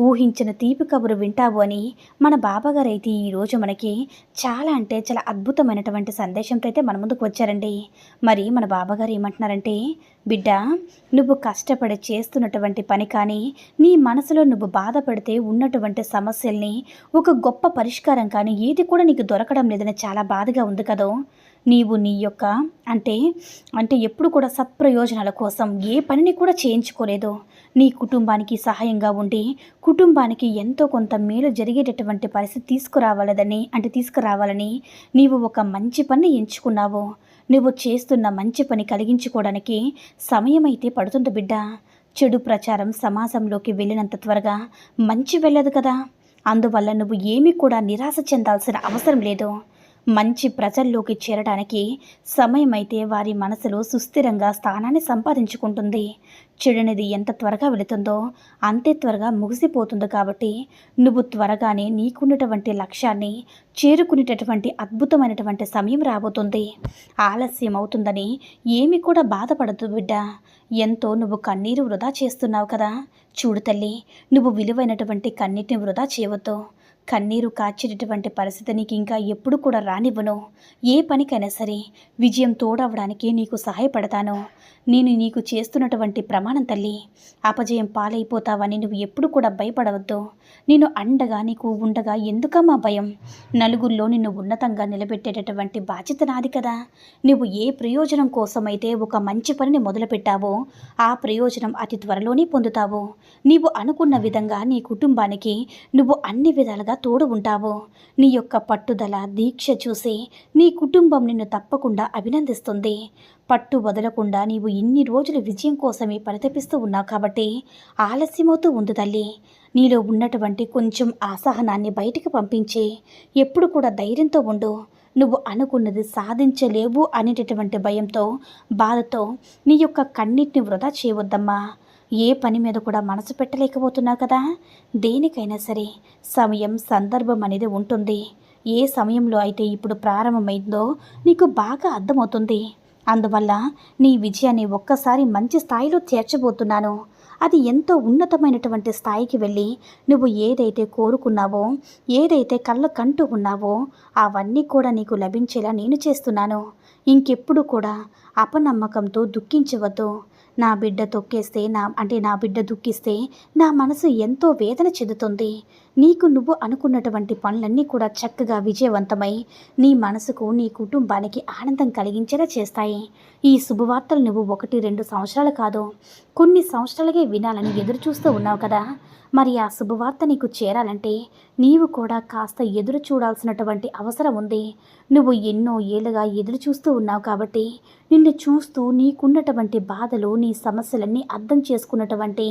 ఊహించిన తీపి కబురు వింటావు అని మన బాబాగారు అయితే ఈరోజు మనకి చాలా అంటే చాలా అద్భుతమైనటువంటి సందేశంతో అయితే మన ముందుకు వచ్చారండి. మరి మన బాబాగారు ఏమంటున్నారంటే బిడ్డ నువ్వు కష్టపడి చేస్తున్నటువంటి పని కానీ నీ మనసులో నువ్వు బాధపడితే ఉన్నటువంటి సమస్యల్ని ఒక గొప్ప పరిష్కారం కానీ ఏది కూడా నీకు దొరకడం లేదని చాలా బాధగా ఉంది కదో? నీవు నీ యొక్క అంటే అంటే ఎప్పుడు కూడా సత్ప్రయోజనాల కోసం ఏ పనిని కూడా చేయించుకోలేదు. నీ కుటుంబానికి సహాయంగా ఉండి కుటుంబానికి ఎంతో కొంత మేలు జరిగేటటువంటి పరిస్థితి తీసుకురావాలని అంటే తీసుకురావాలని నీవు ఒక మంచి పని ఎంచుకున్నావు. నువ్వు చేస్తున్న మంచి పని కలిగించుకోవడానికి సమయం అయితే పడుతుంది బిడ్డ. చెడు ప్రచారం సమాజంలోకి వెళ్ళినంత త్వరగా మంచి వెళ్ళదు కదా. అందువల్ల నువ్వు ఏమీ కూడా నిరాశ చెందాల్సిన అవసరం లేదు. మంచి ప్రజల్లోకి చేరడానికి సమయమైతే వారి మనసులో సుస్థిరంగా స్థానాన్ని సంపాదించుకుంటుంది. చెడునిది ఎంత త్వరగా వెళుతుందో అంతే త్వరగా ముగిసిపోతుంది కాబట్టి నువ్వు త్వరగానే నీకున్నటువంటి లక్ష్యాన్ని చేరుకునేటటువంటి అద్భుతమైనటువంటి సమయం రాబోతుంది. ఆలస్యం అవుతుందని ఏమి కూడా బాధపడదు బిడ్డ. ఎంతో నువ్వు కన్నీరు వృధా చేస్తున్నావు కదా. చూడు తల్లి నువ్వు విలువైనటువంటి కన్నీటిని వృధా చేయవద్దు. కన్నీరు కాచేటటువంటి పరిస్థితి నీకు ఇంకా ఎప్పుడు కూడా రానివ్వను. ఏ పనికైనా సరే విజయం తోడవడానికి నీకు సహాయపడతాను. నేను నీకు చేస్తున్నటువంటి ప్రమాణం తల్లి. అపజయం పాలైపోతావని నువ్వు ఎప్పుడు కూడా భయపడవద్దు. నేను అండగా నీకు ఉండగా ఎందుకమ్మా భయం? నలుగురిలో నిన్ను ఉన్నతంగా నిలబెట్టేటటువంటి బాధ్యత నాది కదా. నువ్వు ఏ ప్రయోజనం కోసమైతే ఒక మంచి పనిని మొదలుపెట్టావో ఆ ప్రయోజనం అతి త్వరలోనే పొందుతావు. నీవు అనుకున్న విధంగా నీ కుటుంబానికి నువ్వు అన్ని విధాలుగా తోడు ఉంటావు. నీ యొక్క పట్టుదల దీక్ష చూసి నీ కుటుంబం నిన్ను తప్పకుండా అభినందిస్తుంది. పట్టు వదలకుండా నీవు ఇన్ని రోజులు విజయం కోసమే పరితపిస్తూ ఉన్నావు కాబట్టి ఆలస్యమవుతూ ఉంది తల్లి. నీలో ఉన్నటువంటి కొంచెం అసహనాన్ని బయటికి పంపించి ఎప్పుడు కూడా ధైర్యంతో ఉండు. నువ్వు అనుకున్నది సాధించలేవు అనేటటువంటి భయంతో బాధతో నీ యొక్క కన్నిటిని వృధా చేయవద్దమ్మా. ఏ పని మీద కూడా మనసు పెట్టలేకపోతున్నావు కదా? దేనికైనా సరే సమయం సందర్భం అనేది ఉంటుంది. ఏ సమయంలో అయితే ఇప్పుడు ప్రారంభమైందో నీకు బాగా అర్థమవుతుంది. అందువల్ల నీ విజయాన్ని ఒక్కసారి మంచి స్థాయిలో చేర్చబోతున్నాను. అది ఎంతో ఉన్నతమైనటువంటి స్థాయికి వెళ్ళి నువ్వు ఏదైతే కోరుకున్నావో ఏదైతే కళ్ళ కంటూ ఉన్నావో అవన్నీ కూడా నీకు లభించేలా నేను చేస్తున్నాను. ఇంకెప్పుడు కూడా అపనమ్మకంతో దుఃఖించవద్దు. నా బిడ్డ తొక్కేస్తే నా అంటే నా బిడ్డ దుఃఖిస్తే నా మనసు ఎంతో వేదన చెందుతుంది. నీకు నువ్వు అనుకున్నటువంటి పనులన్నీ కూడా చక్కగా విజయవంతమై నీ మనసుకు నీ కుటుంబానికి ఆనందం కలిగించేలా చేస్తాయి. ఈ శుభవార్తలు నువ్వు ఒకటి రెండు సంవత్సరాలు కాదు కొన్ని సంవత్సరాలకే వినాలని ఎదురు చూస్తూ ఉన్నావు కదా. మరి ఆ శుభవార్త నీకు చేరాలంటే నీవు కూడా కాస్త ఎదురు చూడాల్సినటువంటి అవసరం ఉంది. నువ్వు ఎన్నో ఏళ్ళుగా ఎదురు చూస్తూ ఉన్నావు కాబట్టి నిన్ను చూస్తూ నీకున్నటువంటి బాధలు నీ సమస్యలన్నీ అర్థం చేసుకున్నటువంటి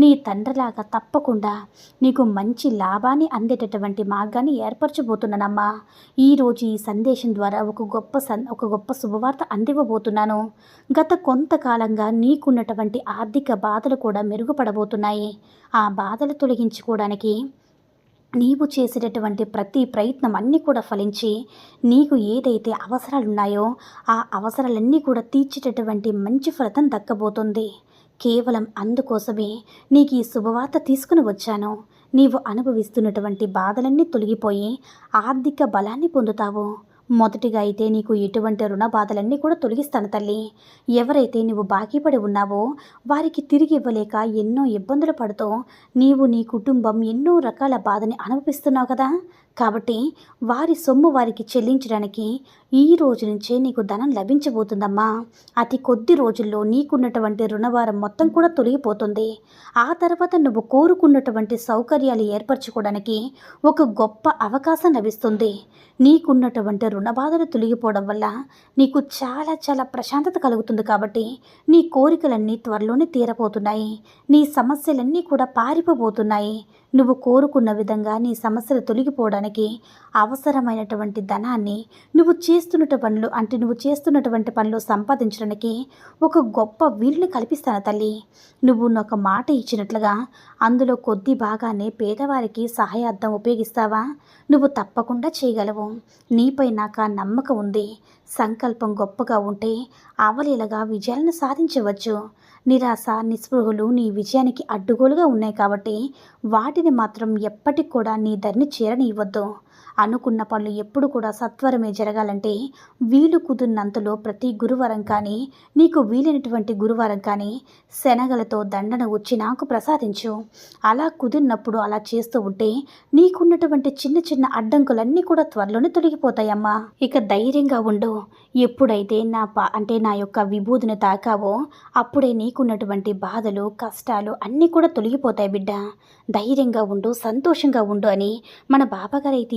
నీ తండ్రిలాగా తప్పకుండా నీకు మంచి లాభాన్ని అందేటటువంటి మార్గాన్ని ఏర్పరచబోతున్నానమ్మా. ఈరోజు ఈ సందేశం ద్వారా ఒక గొప్ప సన్ ఒక గొప్ప శుభవార్త అందివ్వబోతున్నాను. గత కొంతకాలంగా నీకున్నటువంటి ఆర్థిక బాధలు కూడా మెరుగుపడబోతున్నాయి. ఆ బాధలు తొలగించుకోవడానికి నీవు చేసేటటువంటి ప్రతి ప్రయత్నం అన్నీ కూడా ఫలించి నీకు ఏదైతే అవసరాలు ఉన్నాయో ఆ అవసరాలన్నీ కూడా తీర్చేటటువంటి మంచి ఫలితం దక్కబోతుంది. కేవలం అందుకోసమే నీకు ఈ శుభవార్త తీసుకుని వచ్చాను. నీవు అనుభవిస్తున్నటువంటి బాధలన్నీ తొలగిపోయి ఆర్థిక బలాన్ని పొందుతావు. మొదటిగా అయితే నీకు ఎటువంటి రుణ బాధలన్నీ కూడా తొలగిస్తాను తల్లి. ఎవరైతే నువ్వు బాకీపడి ఉన్నావో వారికి తిరిగి ఇవ్వలేక ఎన్నో ఇబ్బందులు పడుతూ నీవు నీ కుటుంబం ఎన్నో రకాల బాధని అనుభవిస్తున్నావు కదా. కాబట్టి వారి సొమ్ము వారికి చెల్లించడానికి ఈ రోజు నుంచే నీకు ధనం లభించబోతుందమ్మా. అతి కొద్ది రోజుల్లో నీకున్నటువంటి రుణభారం మొత్తం కూడా తొలగిపోతుంది. ఆ తర్వాత నువ్వు కోరుకున్నటువంటి సౌకర్యాలు ఏర్పరచుకోవడానికి ఒక గొప్ప అవకాశం లభిస్తుంది. నీకున్నటువంటి రుణబాధలు తొలగిపోవడం వల్ల నీకు చాలా చాలా ప్రశాంతత కలుగుతుంది కాబట్టి నీ కోరికలన్నీ త్వరలోనే తీరపోతున్నాయి నీ సమస్యలన్నీ కూడా పారిపోబోతున్నాయి. నువ్వు కోరుకున్న విధంగా నీ సమస్యలు తొలగిపోవడానికి అవసరమైనటువంటి ధనాన్ని నువ్వు చేస్తున్నటువంటి పనులు అంటే నువ్వు చేస్తున్నటువంటి పనులు సంపాదించడానికి ఒక గొప్ప వీలుని కల్పిస్తాను తల్లి. నువ్వు ఒక మాట ఇచ్చినట్లుగా అందులో కొద్ది భాగాన్ని పేదవారికి సహాయార్థం ఉపయోగిస్తావా? నువ్వు తప్పకుండా చేయగలవు. నీపై నాకు నమ్మకం ఉంది. సంకల్పం గొప్పగా ఉంటే అవలీలగా విజయాలను సాధించవచ్చు. నిరాశ నిస్పృహలు నీ విజయానికి అడ్డుగోలుగా ఉన్నాయి కాబట్టి వాటిని మాత్రం ఎప్పటికి కూడా నీ ధరిని చేరనివ్వద్దు అనుకున్న పనులు ఎప్పుడు కూడా సత్వరమే జరగాలంటే వీలు కుదిరినంతలో ప్రతి గురువారం కానీ నీకు వీలైనటువంటి గురువారం కానీ శనగలతో దండన వచ్చి నాకు ప్రసాదించు. అలా కుదిరినప్పుడు అలా చేస్తూ ఉంటే నీకున్నటువంటి చిన్న చిన్న అడ్డంకులన్నీ కూడా త్వరలోనే తొలగిపోతాయమ్మా. ఇక ధైర్యంగా ఉండు. ఎప్పుడైతే నా పా అంటే నా యొక్క విభూతిని తాకావో అప్పుడే నీకున్నటువంటి బాధలు కష్టాలు అన్నీ కూడా తొలగిపోతాయి బిడ్డ. ధైర్యంగా ఉండు సంతోషంగా ఉండు అని మన బాబాగారు అయితే